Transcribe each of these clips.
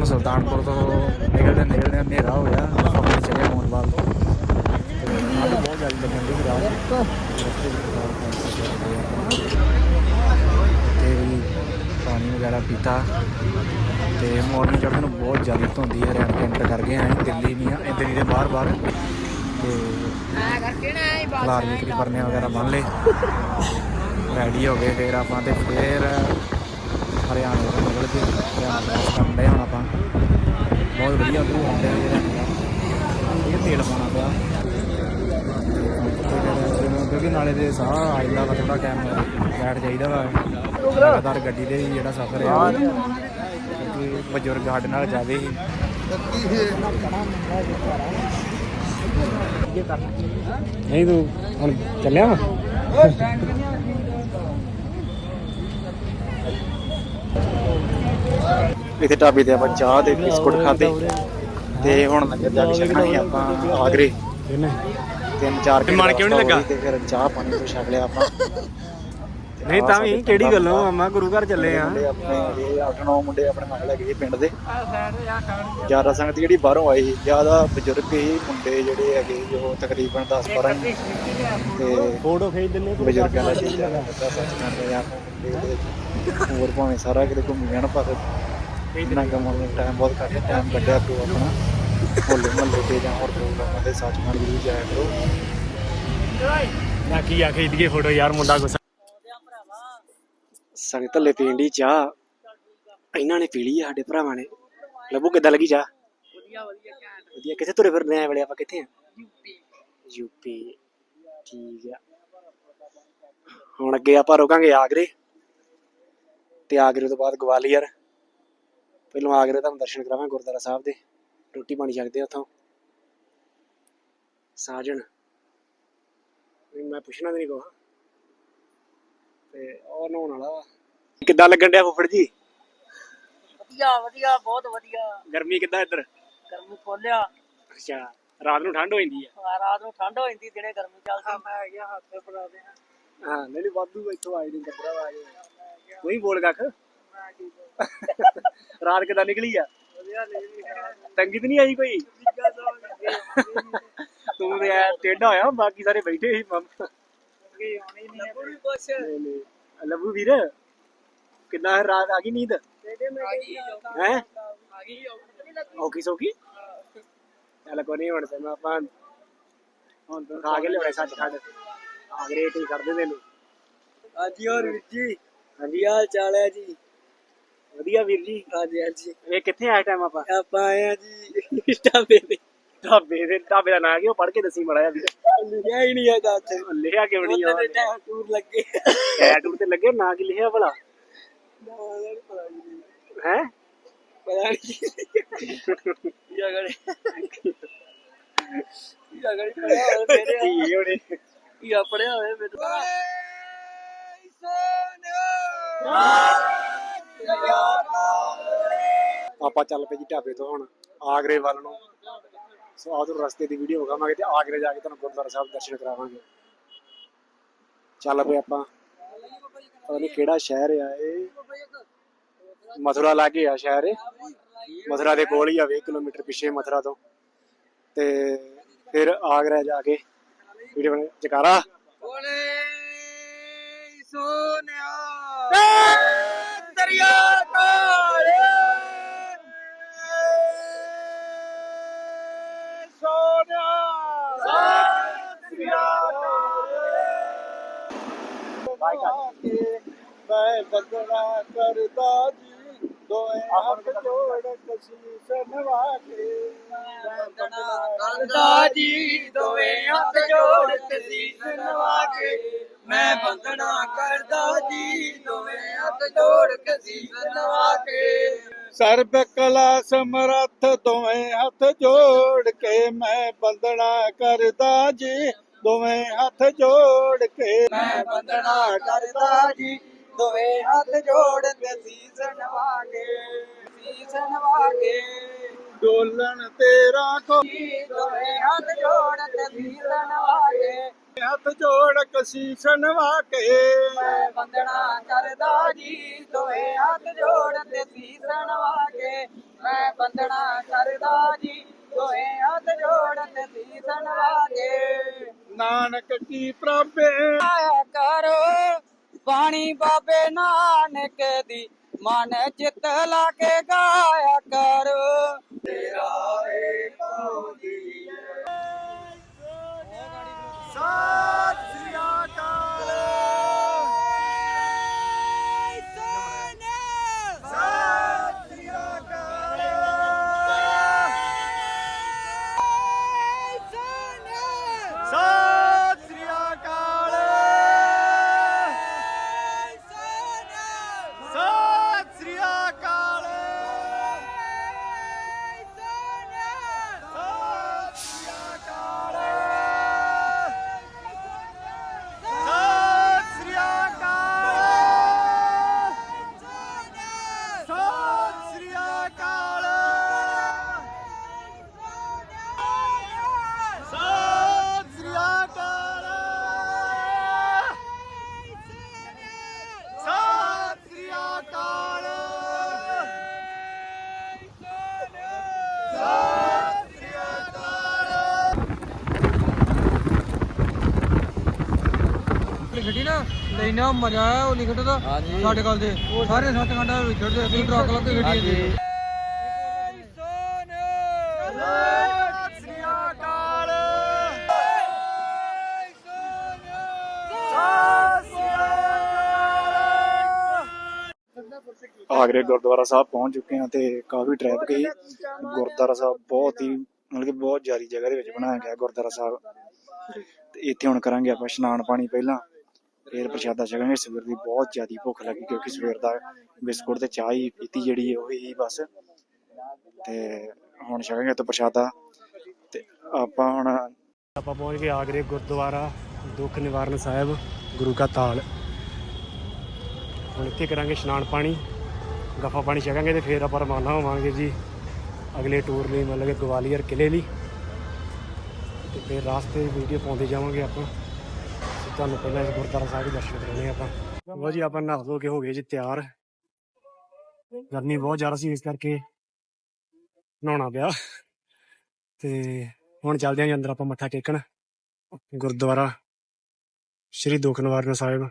ਹੁਣ ਸੁਲਤਾਨਪੁਰ ਤੋਂ ਨਿਕਲਦੇ ਨਿਕਲਦੇ ਹਨੇਰਾ ਹੋ ਗਿਆ। ਆਪਾਂ ਚਲੇ ਮੋਨਵਾਲ ਤੋਂ ਬਹੁਤ ਜਲਦੀ ਲੱਗਣ ਦੀ ਰਾਤ ਤੇ ਵੀ ਪਾਣੀ ਵਗੈਰਾ ਪੀਤਾ। ਤੇ ਮਾਰਨਿੰਗ ਚੜ੍ਹਨ ਨੂੰ ਬਹੁਤ ਜ਼ਿਆਦਾ ਧੁੰਦੀ ਹੈ। ਰੈਂਟ ਐਂਟਰ ਕਰ ਗਏ ਆਂ ਦਿੱਲੀ ਨਹੀਂ ਆ, ਇਹ ਦੇ ਬਾਹਰ ਬਾਹਰ। ਤੇ ਖਲਾਰ ਵੀ ਪਰਨੇ ਵਗੈਰਾ ਬੰਨ ਲਏ। ਰੈਡੀ ਹੋ ਗਏ ਫਿਰ ਆਪਾਂ ਤੇ ਫਿਰ ਹਰਿਆਣਾ ਤੋਂ ਨਿਕਲ ਕੇ ਹਰਿਆਣਾ ਦਾ ਕੰਮ ਡਏ ਹੁਣ ਆਪਾਂ। ਬਹੁਤ ਵਧੀਆ ਉਧਰੋਂ ਆਉਂਦੇ ਆ ਇਹ ਤੇਲ ਪਾਉਣਾ ਪਿਆ। ਕਿਉਂਕਿ ਨਾਲੇ ਦੇ ਸਾਹ ਆ ਜਾਂਦਾ ਵਾ ਥੋੜਾ ਟਾਈਮ ਬੈਠ ਜਾਈਦਾ ਵਾ। ਲਗਾਤਾਰ ਗੱਡੀ ਦੇ ਵੀ ਜਿਹੜਾ ਸਫ਼ਰ ਆ। ਕਿਉਂਕਿ ਬਜ਼ੁਰਗ ਸਾਡੇ ਨਾਲ ਜਾਵੇ ਹੀ। ਨਹੀਂ ਤੂੰ ਹੁਣ ਚੱਲਿਆ ਵਾ? ਇੱਥੇ ਢਾਬੇ ਤੇ ਆਪਾਂ ਚਾਹ ਤੇ ਬਿਸਕੁਟ ਖਾਦੇ ਤੇ ਹੁਣ ਲੰਗਰ ਜਾ ਕੇ ਛਕਾਂਗੇ ਆਪਾਂ ਆਗਰੇ। ਤਿੰਨ ਚਾਰ ਮਨ ਕਿਉਂ ਨੀ ਰਸਤਾ ਲੱਗਾ? ਤੇ ਫਿਰ ਚਾਹ ਪਾਣੀ ਤੋਂ ਛਕ ਲਿਆ ਆਪਾਂ। ਨਹੀਂ ਤਾਂ ਵੀ ਕਿਹੜੀ ਗੱਲੋਂ ਮਾਮਾ ਗੁਰੂ ਘਰ ਚੱਲੇ ਆ? ਮੁੰਡੇ ਆਪਣੇ ਇਹ 8-9 ਮੁੰਡੇ ਆਪਣੇ ਨਾਲ ਲੈ ਗਏ ਪਿੰਡ ਦੇ। ਜ਼ਿਆਦਾ ਸੰਗਤ ਜਿਹੜੀ ਬਾਹਰੋਂ ਆਈ ਸੀ ਜ਼ਿਆਦਾ ਬਜ਼ੁਰਗ ਹੀ ਮੁੰਡੇ ਜਿਹੜੇ ਹੈਗੇ ਜੋ ਤਕਰੀਬਨ 10-12 ਹੀ ਤੇ ਫੋਟੋ। ਖਿੱਚ ਦਿੰਨੇ ਬਜ਼ੁਰਗਾਂ ਦਾ ਜਿਹੜਾ ਲੱਗਾ ਸੱਚ ਕਰਦੇ ਆ ਮੁੰਡੇ ਦੇ ਹੋਰ ਭਾਵੇਂ ਸਾਰਾ ਕਿਤੇ ਘੁੰਮੀ ਜਾਣ ਪਰ ਇੰਨਾ ਕੰਮ ਨੂੰ ਟਾਈਮ ਬਹੁਤ ਘੱਟ ਟਾਈਮ ਕੱਢਿਆ ਕਰੋ ਆਪਣਾ। ਹੋਲੇ ਮਹੱਲੇ ਤੇ ਜਾਂ ਹੋਰ ਪ੍ਰੋਗਰਾਮਾਂ ਤੇ ਸੱਚਖੰਡ ਵੀ ਜਾਇਆ ਕਰੋ। ਨਾ ਕੀ ਆ ਖਿੱਚ ਦਈਏ ਫੋਟੋ ਯਾਰ ਮੁੰਡਾ ਗੁੱਸਾ ਸੰਗਤ ਲੈ ਪੀਣ ਦੀ ਚਾਹ। ਇਹਨਾਂ ਨੇ ਪੀ ਲਈ ਆ ਸਾਡੇ ਭਰਾਵਾਂ ਨੇ। ਲੱਭੂ ਕਿੱਦਾਂ ਲੱਗੀ ਚਾਹ? ਵਧੀਆ ਵਧੀਆ ਘੈਂਟ। ਵਧੀਆ ਕਿੱਥੇ ਤੁਰੇ ਫਿਰਦੇ ਆ ਇਹ ਵੇਲੇ ਆਪਾਂ ਕਿੱਥੇ ਆ? ਯੂਪੀ ਯੂਪੀ ਠੀਕ ਆ। ਹੁਣ ਅੱਗੇ ਆਪਾਂ ਰੁਕਾਂਗੇ ਆਗਰੇ। ਤੇ ਆਗਰੇ ਤੋਂ ਬਾਅਦ ਗਵਾਲੀਅਰ। ਪਹਿਲਾਂ ਆਗਰੇ ਤੁਹਾਨੂੰ ਦਰਸ਼ਨ ਕਰਾਵਾਂਗੇ ਗੁਰਦੁਆਰਾ ਸਾਹਿਬ ਦੇ। ਰੋਟੀ ਪਾਣੀ ਛਕਦੇ ਆ ਉੱਥੋਂ। ਸਾਜਣ। ਮੈਂ ਪੁੱਛਣਾ ਤੇ ਨਹੀਂ ਕੋ ਤੇ ਉਹ ਨਹਾਉਣ ਵਾਲਾ ਵਾ। ਕਿੱਦਾਂ ਲੱਗਣ ਡਿਆ ਫੁੱਫੜ ਜੀ? ਵਧੀਆ ਵਧੀਆ ਬਹੁਤ ਵਧੀਆ। ਗਰਮੀ ਕਿੱਦਾਂ ਇੱਧਰ? ਗਰਮੀ ਖੋਲਿਆ ਅੱਛਾ ਰਾਤ ਨੂੰ ਠੰਡ ਹੋ ਜਾਂਦੀ ਆ? ਰਾਤ ਨੂੰ ਠੰਡ ਹੋ ਜਾਂਦੀ ਦਿਨੇ ਗਰਮੀ ਚੱਲਦੀ। ਮੈਂ ਗਿਆ ਹੱਥ ਫੜਾ ਦੇ ਹਾਂ ਨਹੀਂ ਨਹੀਂ ਵਾਧੂ ਇੱਥੋਂ ਆਈ ਨਹੀਂ ਗੱਦਰਾ ਆ ਗਏ। ਤੂੰ ਹੀ ਬੋਲ ਕੱਖ। ਰਾਤ ਕਿੱਦਾਂ ਨਿਕਲੀ ਆ? ਵਧੀਆ ਨਹੀਂ ਤੰਗੀ ਤੇ ਨਹੀਂ ਆਈ ਕੋਈ? ਤੂੰ ਤੇ ਐ ਟੇਢਾ ਹੋਇਆ ਬਾਕੀ ਸਾਰੇ ਬੈਠੇ ਸੀ ਮੰਮ। ਆਉਣੀ ਨਹੀਂ ਕੋਈ ਕੁਛ। ਲੱਭੂ ਵੀਰ? ਕਿੱਦਾਂ ਹੈ? ਰਾਤ ਆ ਗਈ ਨੀਂਦ? ਹੈ? ਆ ਗਈ ਔਖੀ ਸੌਖੀ? ਚੱਲ ਕੋਈ ਨਹੀਂ ਹੁਣ ਤੇ ਮੈਂ ਆਪਾਂ ਹੁਣ ਤਾਂ ਖਾ ਕੇ ਲਿਆਉਣੇ ਸੱਚ ਖੰਡ ਆਗਰੇ ਤੇ ਕਰਦੇ ਤੈਨੂੰ। ਹਾਂਜੀ ਹੋਰ ਵੀਰ ਜੀ। ਹਾਂਜੀ। ਹਾਲ ਚਾਲ ਹੈ ਜੀ? ਵਧੀਆ ਵੀਰ ਜੀ। ਹਾਂਜੀ ਹਾਂਜੀ। ਇਹ ਕਿੱਥੇ ਆਇਆ ਟਾਈਮ ਆਪਾਂ? ਆਪਾਂ ਆਏ ਆ ਜੀ ਢਾਬੇ ਤੇ। ਢਾਬੇ ਦੇ ਢਾਬੇ ਦਾ ਨਾਂ ਕੀ ਉਹ ਪੜ ਕੇ ਦੱਸੀ ਮੜਾ ਵੀਰ। ਲਿਆ ਹੀ ਨਹੀਂ ਹੈਗਾ ਉੱਥੇ। ਲਿਖਿਆ ਕਿਉਂ ਨਹੀਂ ਆ? ਟੂਰ ਲੱਗੇ। ਟੈਟੂ ਤੇ ਲੱਗੇ? ਨਾਂ ਕੀ ਲਿਖਿਆ ਭਲਾ? ਹੈ? ਪਤਾ ਨਹੀਂ ਯਾ ਗੜੇ ਯਾ ਗੜੇ ਪੜਿਆ ਹੋਵੇ ਮੇਰੇ ਕੀ ਹੋਣੇ ਯਾ ਪੜਿਆ ਹੋਵੇ ਮੇਰੇ ਆਪਾਂ ਚੱਲ ਪਏ ਜੀ ਢਾਬੇ ਤੋਂ ਹੁਣ ਆਗਰੇ ਵੱਲ ਨੂੰ। ਸੋ ਆਹ ਤੋਂ ਰਸਤੇ ਦੀ ਵੀਡੀਓ ਵਿਖਾਵਾਂਗੇ ਤੇ ਆਗਰੇ ਜਾ ਕੇ ਤੁਹਾਨੂੰ ਗੁਰਦੁਆਰਾ ਸਾਹਿਬ ਦਰਸ਼ਨ ਕਰਾਵਾਂਗੇ। ਚੱਲ ਪਏ ਆਪਾਂ। ਪਤਾ ਨਹੀਂ ਕਿਹੜਾ ਸ਼ਹਿਰ ਆ ਇਹ। ਮਥੁਰਾ ਲਾਗੇ ਆ ਸ਼ਹਿਰ ਇਹ। ਮਥੁਰਾ ਦੇ ਕੋਲ ਹੀ ਆ 20 ਕਿਲੋਮੀਟਰ ਪਿੱਛੇ ਮਥੁਰਾ ਤੋਂ। ਤੇ ਫਿਰ ਆਗਰਾ ਜਾ ਕੇ ਵੀਡੀਓ ਬਣਾ ਜਕਾਰਾ। ਬੋਲੇ ਸੋਨਿਆ। ਦਰਿਆ ਕਾਲੇ ਮੈਂ ਬੰਦਨਾ ਕਰਦਾ ਜੀ। ਦੋਏ ਹੱਥ ਜੋੜ ਕਸ਼ੀਸ਼ ਨਵਾ ਕੇ ਕਰਦਾ ਜੀ। ਦੋਵੇਂ ਹੱਥ ਜੋੜ ਤਸੀਸ ਨਵਾ ਕੇ ਮੈਂ ਬੰਦਨਾ ਕਰਦਾ ਜੀ। ਦੋਵੇਂ ਹੱਥ ਜੋੜ ਕਸੀਸ ਨਵਾ ਕੇ ਸਰਬ ਕਲਾ ਸਮਰੱਥ ਦੋਵੇਂ ਹੱਥ ਜੋੜ ਕੇ ਮੈਂ ਬੰਦਨਾ ਕਰਦਾ ਜੀ। ਦੋਵੇਂ ਹੱਥ ਜੋੜ ਕੇ ਮੈਂ ਬੰਦਨਾ ਕਰਦਾ ਜੀ। ਦੋਵੇਂ ਹੱਥ ਜੋੜਨ ਤੇ ਸੀਸਣ ਵਾਗੇ ਸੀਸਣ ਵਾਗੇ। ਡੋਲਣ ਤੇਰਾ ਕੋਈ ਦੋਵੇਂ ਹੱਥ ਜੋੜਨ ਤੇ ਸੀਸਣ ਵਾਗੇ ਹੱਥ ਜੋੜ ਕਸੀਸਣ ਵਾਕੇ ਮੈਂ ਬੰਦਣਾ ਕਰਦਾ ਜੀ ਦੋਵੇਂ ਹੱਥ ਜੋੜ ਤੇ ਸੀਸਣ ਵਾਕੇ ਮੈਂ ਬੰਦਣਾ ਕਰਦਾ ਜੀ ਦੋਏ ਹੱਥ ਜੋੜ ਤੇ ਸੀਸਣ ਵਾਕੇ ਨਾਨਕ ਕੀ ਪ੍ਰਭੇ ਆਇਆ ਕਰੋ ਪਾਣੀ ਬਾਬੇ ਨਾਨਕ ਦੀ, ਮਨ ਚਿੱਤ ਲਾ ਕੇ ਗਾਇਆ ਕਰੋ। ਤੇਰਾ ਏ ਪੌਦੀ ਸਤਿ ਸ੍ਰੀ ਅਕਾਲ। ਨਾ ਲੈਣਾ ਮਜ਼ਾ ਆਇਆ ਉਹ ਲਿਖਟ ਦਾ ਸਾਡੇ ਕੋਲ ਦੇ। ਸਾਰੇ ਸੱਤ ਘੰਟਾ ਵਿਛੜਦੇ ਅਸੀਂ ਟਰੱਕ ਲਾ ਕੇ ਗੱਡੀ ਦੇ ਆਗਰੇ ਗੁਰਦੁਆਰਾ ਸਾਹਿਬ ਪਹੁੰਚ ਚੁੱਕੇ ਹਾਂ ਤੇ ਕਾਫੀ ਟ੍ਰੈਫਿਕ ਸੀ। ਗੁਰਦੁਆਰਾ ਸਾਹਿਬ ਬਹੁਤ ਹੀ ਮਤਲਬ ਕਿ ਬਹੁਤ ਜ਼ਿਆਦੀ ਜਗ੍ਹਾ ਦੇ ਵਿੱਚ ਬਣਾਇਆ ਗਿਆ ਗੁਰਦੁਆਰਾ ਸਾਹਿਬ। ਤੇ ਇੱਥੇ ਹੁਣ ਕਰਾਂਗੇ ਆਪਾਂ ਇਸ਼ਨਾਨ ਪਾਣੀ ਪਹਿਲਾਂ। ਫਿਰ ਪ੍ਰਸ਼ਾਦਾ ਛਕਾਂਗੇ ਸਵੇਰ ਦੀ ਬਹੁਤ ਜ਼ਿਆਦੀ ਭੁੱਖ ਲੱਗੀ ਕਿਉਂਕਿ ਸਵੇਰ ਦਾ ਬਿਸਕੁਟ ਤੇ ਚਾਹ ਹੀ ਪੀਤੀ ਜਿਹੜੀ ਉਹ ਹੀ ਬਸ। ਤੇ ਹੁਣ ਛਕਾਂਗੇ ਤਾਂ ਪ੍ਰਸ਼ਾਦਾ। ਤੇ ਆਪਾਂ ਹੁਣ ਆਪਾਂ ਪਹੁੰਚ ਗਏ ਆਗਰੇ ਗੁਰਦੁਆਰਾ, ਦੁੱਖ ਨਿਵਾਰਨ ਸਾਹਿਬ, ਗੁਰੂ ਕਾ ਤਾਲ। ਹੁਣ ਇੱਥੇ ਕਰਾਂਗੇ ਇਸ਼ਨਾਨ ਪਾਣੀ, ਗੱਫਾ ਪਾਣੀ ਛਕਾਂਗੇ ਤੇ ਫਿਰ ਆਪਾਂ ਰਵਾਨਾ ਹੋਵਾਂਗੇ ਜੀ। ਅਗਲੇ ਟੂਰ ਲਈ ਮਤਲਬ ਕਿ ਗਵਾਲੀਅਰ ਕਿਲੇ ਲਈ। ਤੇ ਫਿਰ ਰਾਸਤੇ ਵੀਡੀਓ ਪਾਉਂਦੇ ਜਾਵਾਂਗੇ ਆਪਾਂ। ਤੁਹਾਨੂੰ ਪਹਿਲਾਂ ਇਸ ਗੁਰਦੁਆਰਾ ਸਾਹਿਬ ਦੇ ਦਰਸ਼ਨ ਕਰਾਉਣੇ ਆਪਾਂ। ਲਓ ਜੀ, ਆਪਾਂ ਨਹਾ ਧੋ ਕੇ ਹੋ ਗਏ ਜੀ ਤਿਆਰ। ਗਰਮੀ ਬਹੁਤ ਜ਼ਿਆਦਾ ਸੀ, ਇਸ ਕਰਕੇ ਨਹਾਉਣਾ ਪਿਆ। ਤੇ ਹੁਣ ਚੱਲਦੇ ਹਾਂ ਜੀ, ਅੰਦਰ ਆਪਾਂ ਮੱਥਾ ਟੇਕਣ। ਗੁਰਦੁਆਰਾ ਸ਼੍ਰੀ ਦੁੱਖ ਨਿਵਾਰਨ ਸਾਹਿਬ।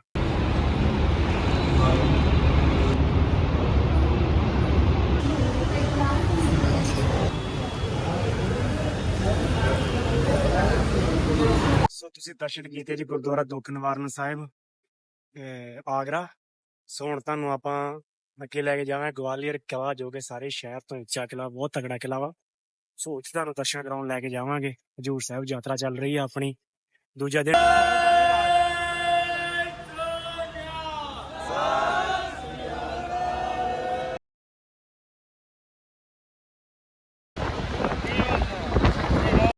ਸੋ ਤੁਸੀਂ ਦਰਸ਼ਨ ਕੀਤੇ ਜੀ ਗੁਰਦੁਆਰਾ ਦੁੱਖ ਨਿਵਾਰਨ ਸਾਹਿਬ ਅਹ ਆਗਰਾ। ਸੋ ਹੁਣ ਤੁਹਾਨੂੰ ਆਪਾਂ ਅੱਗੇ ਲੈ ਕੇ ਜਾਵਾਂ ਗਵਾਲੀਅਰ ਕਿਲਾ ਜੋ ਕਿ ਸਾਰੇ ਸ਼ਹਿਰ ਤੋਂ ਉੱਚਾ ਕਿਲਾ ਬਹੁਤ ਤਗੜਾ ਕਿਲਾ ਵਾ। ਸੋ ਉੱਥੇ ਤੁਹਾਨੂੰ ਦਰਸ਼ਨ ਕਰਾਉਣ ਲੈ ਕੇ ਜਾਵਾਂਗੇ। ਹਜੂਰ ਸਾਹਿਬ ਯਾਤਰਾ ਚੱਲ ਰਹੀ ਆ ਆਪਣੀ। ਦੂਜਾ ਦਿਨ